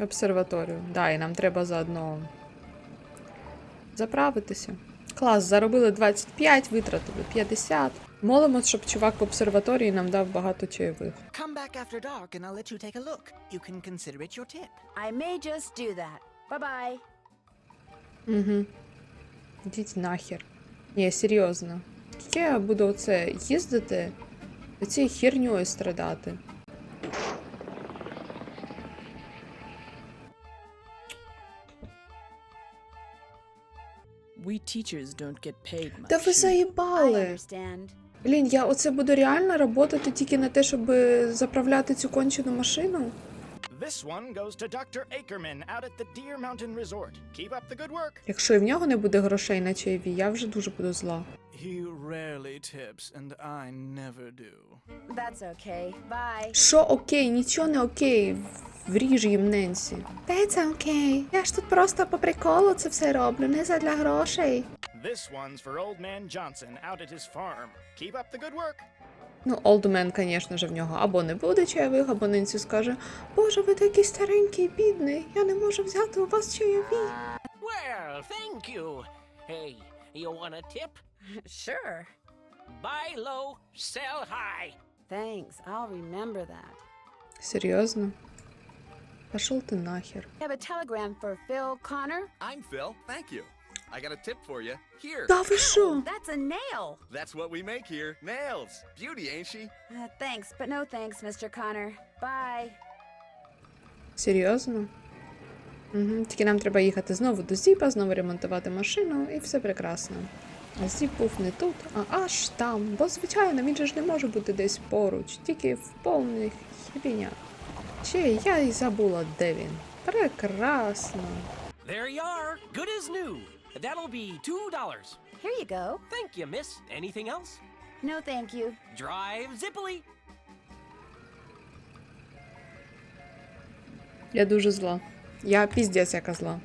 Обсерваторію. Да, і нам треба заодно заправитися. Клас, заробили 25, витратили 50. Молимось, щоб чувак в обсерваторії нам дав багато чайових. Come back after dark and I'll let you take a look. You can consider it your tip. I may just do that. Bye bye. Угу. Йдіть нахер. Ні, серйозно. Я буду оце їздити цією херньою страдати? We teachers don't get paid much. Та ви заїбали! understand. Блін, я оце буду реально работати тільки на те, щоб заправляти цю кончену машину? This one goes to Dr. Ackerman out at the Deer Mountain Resort. Keep up the good work. Якщо і в нього не буде грошей на чайові, я вже дуже буду зла. He rarely tips, and I never do. That's okay. Bye. Що окей, нічого не окей. Вріж їм Ненсі. Та це окей. Я ж тут просто по приколу це все роблю, не задля грошей. This one's for Old Man Johnson out at his farm. Keep up the good work. Ну, олдмен, звісно ж, в нього або не буде чайових, або Ненсі скаже: Боже, ви такий старенький, бідний, я не можу взяти у вас чайові. Well, thank you. Hey, you want a tip? Sure. Buy low, sell high. Thanks. I'll remember that. Серйозно? Пошел ти нахер. I have a telegram for Phil Connor. I'm Phil. Thank you. I got a tip for you. Here. Та ви що? That's a nail. That's what we make here. Nails. Beauty, ain't she? Uh, thanks, but no thanks, Mr. Connor. Bye. Серйозно? Угу. Тільки нам треба їхати знову до Зіпа, знову ремонтувати машину, і все прекрасно. А Зіп був не тут, а аж там. Бо, звичайно, він же ж не може бути десь поруч, тільки в повних хрінях. Ще я й забула, де він. Прекрасно. There you are. Good as new. That'll be two dollars. Here you go. Thank you, miss. Anything else? No, thank you. Drive zippily. Я дуже зла. Я піздець яка зла.